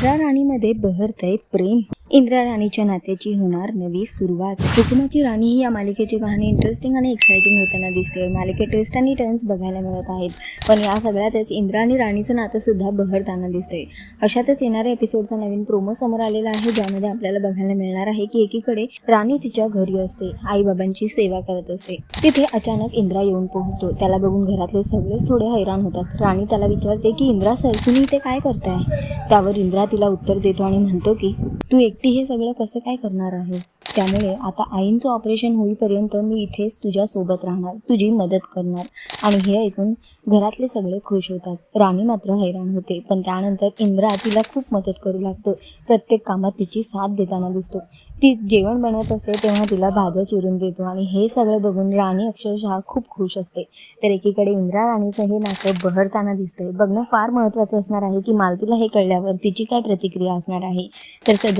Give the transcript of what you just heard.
इंद्रा राणीमध्ये बहरतय प्रेम. इंद्रा राणीच्या नात्याची होणार नवी सुरुवात. हुकुमाची राणी ही या मालिकेची कहाणी इंटरेस्टिंग आणि एक्साइटिंग होताना दिसते. मालिकेत ट्विस्ट आणि टर्न्स बघायला मिळत आहेत. पण या सगळ्यातच इंद्रा आणि राणीचं नातं सुद्धा बहरताना दिसते. अशातच येणाऱ्या एपिसोडचा नवीन प्रोमो समोर आलेला आहे. ज्यामध्ये आपल्याला बघायला मिळणार आहे की एकीकडे राणी तिच्या घरी असते. आई बाबांची सेवा करत असते. तिथे अचानक इंद्रा येऊन पोहोचतो. त्याला बघून घरातले सगळे थोडे हैराण होतात. राणी त्याला विचारते की इंद्रा सर तुम्ही इथे काय करताय? त्यावर इंद्रा तिला उत्तर देतो आणि म्हणतो की तू एकटी हे सगळं कसं काय करणार आहेस? त्यामुळे आता आईंचं ऑपरेशन होईपर्यंत मी इथेच तुझ्या सोबत राहणार तुझी मदत करणार. आणि हे ऐकून घरातले सगळे खुश होतात. राणी मात्र हैराण होते पण त्यानंतर इंद्रा तिला खूप मदत करू लागतो. प्रत्येक कामात तिची साथ देताना दिसतो. ती जेवण बनवत असते तेव्हा तिला भाज्या चिरून देतो. आणि हे सगळं बघून राणी अक्षरशः खूप खुश असते. तर एकीकडे इंद्रा राणीचं हे नातं बहरताना दिसतंय. बघणं फार महत्त्वाचं असणार आहे की मालतीला हे कळल्यावर तिची काय प्रतिक्रिया असणार आहे? तर सध्या